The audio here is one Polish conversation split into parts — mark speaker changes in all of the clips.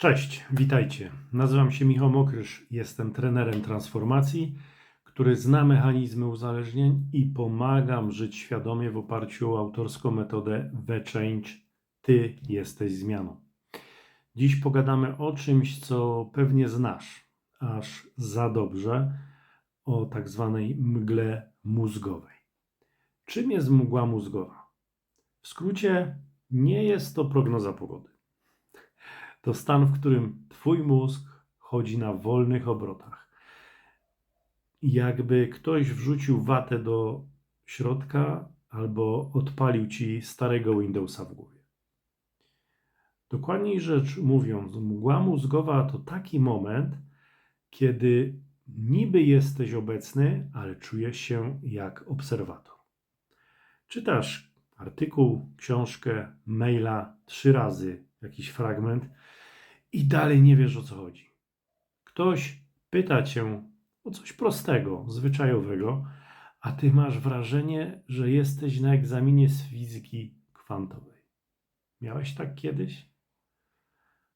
Speaker 1: Cześć, witajcie. Nazywam się Michał Mokrysz, jestem trenerem transformacji, który zna mechanizmy uzależnień i pomagam żyć świadomie w oparciu o autorską metodę The Change. Ty jesteś zmianą. Dziś pogadamy o czymś, co pewnie znasz, aż za dobrze, o tak zwanej mgle mózgowej. Czym jest mgła mózgowa? W skrócie, nie jest to prognoza pogody to stan, w którym Twój mózg chodzi na wolnych obrotach. Jakby ktoś wrzucił watę do środka albo odpalił Ci starego Windowsa w głowie. Dokładniej rzecz mówiąc, mgła mózgowa to taki moment, kiedy niby jesteś obecny, ale czujesz się jak obserwator. Czytasz artykuł, książkę, maila trzy razy, jakiś fragment i dalej nie wiesz o co chodzi. Ktoś pyta cię o coś prostego, zwyczajowego, a ty masz wrażenie, że jesteś na egzaminie z fizyki kwantowej. Miałeś tak kiedyś?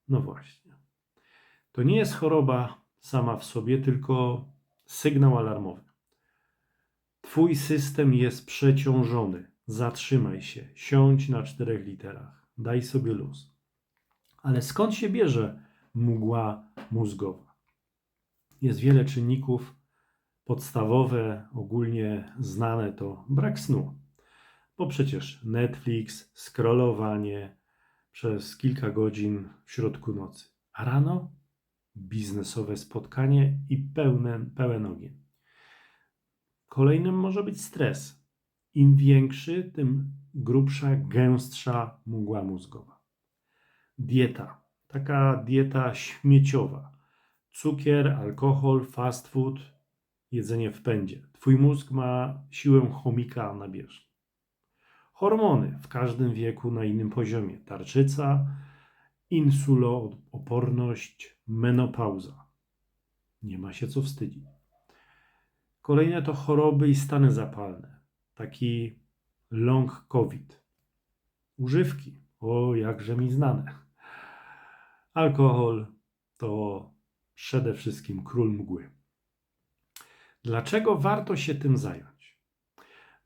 Speaker 1: No właśnie. To nie jest choroba sama w sobie, tylko sygnał alarmowy. Twój system jest przeciążony. Zatrzymaj się, siądź na czterech literach, daj sobie luz. Ale skąd się bierze mgła mózgowa? Jest wiele czynników. Podstawowe, ogólnie znane to brak snu. Bo przecież Netflix, scrollowanie przez kilka godzin w środku nocy. A rano biznesowe spotkanie i pełen, pełen ogień. Kolejnym może być stres. Im większy, tym grubsza, gęstsza mgła mózgowa dieta. Taka dieta śmieciowa. Cukier, alkohol, fast food, jedzenie w pędzie. Twój mózg ma siłę chomika na bieżni. Hormony w każdym wieku na innym poziomie. Tarczyca, insulooporność, menopauza. Nie ma się co wstydzić. Kolejne to choroby i stany zapalne. Taki long COVID. Używki. O, jakże mi znane. Alkohol to przede wszystkim król mgły. Dlaczego warto się tym zająć?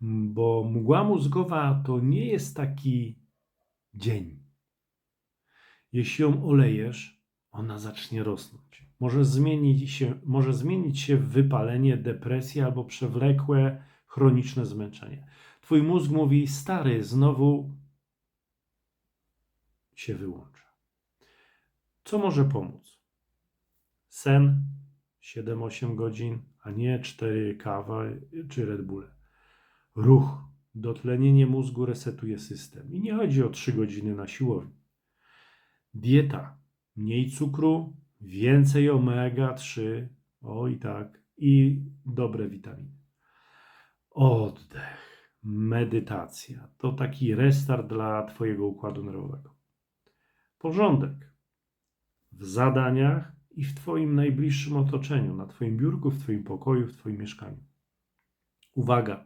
Speaker 1: Bo mgła mózgowa to nie jest taki dzień. Jeśli ją olejesz, ona zacznie rosnąć. Może zmienić się, może zmienić się w wypalenie, depresję albo przewlekłe, chroniczne zmęczenie. Twój mózg mówi: Stary, znowu się wyłącza. Co może pomóc? Sen 7-8 godzin, a nie 4 kawa czy Red Bull. Ruch, dotlenienie mózgu resetuje system. I nie chodzi o 3 godziny na siłowni. Dieta, mniej cukru, więcej omega-3, o i tak, i dobre witaminy. Oddech, medytacja to taki restart dla Twojego układu nerwowego. Porządek w zadaniach i w Twoim najbliższym otoczeniu, na Twoim biurku, w Twoim pokoju, w Twoim mieszkaniu. Uwaga,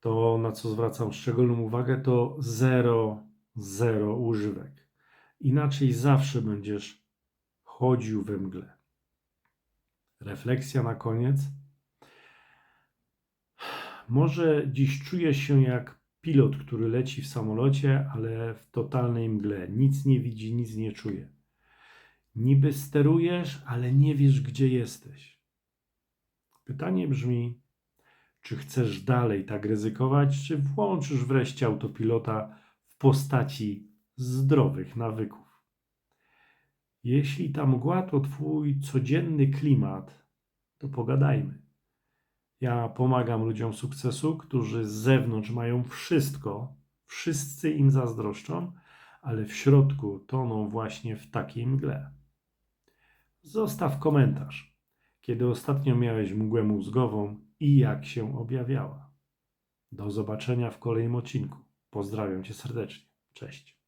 Speaker 1: to na co zwracam szczególną uwagę, to zero, zero używek. Inaczej zawsze będziesz chodził we mgle. Refleksja na koniec. Może dziś czujesz się jak pilot, który leci w samolocie, ale w totalnej mgle. Nic nie widzi, nic nie czuje. Niby sterujesz, ale nie wiesz, gdzie jesteś. Pytanie brzmi, czy chcesz dalej tak ryzykować, czy włączysz wreszcie autopilota w postaci zdrowych nawyków? Jeśli ta mgła to Twój codzienny klimat, to pogadajmy. Ja pomagam ludziom sukcesu, którzy z zewnątrz mają wszystko, wszyscy im zazdroszczą, ale w środku toną właśnie w takiej mgle. Zostaw komentarz, kiedy ostatnio miałeś mgłę mózgową i jak się objawiała. Do zobaczenia w kolejnym odcinku. Pozdrawiam cię serdecznie. Cześć.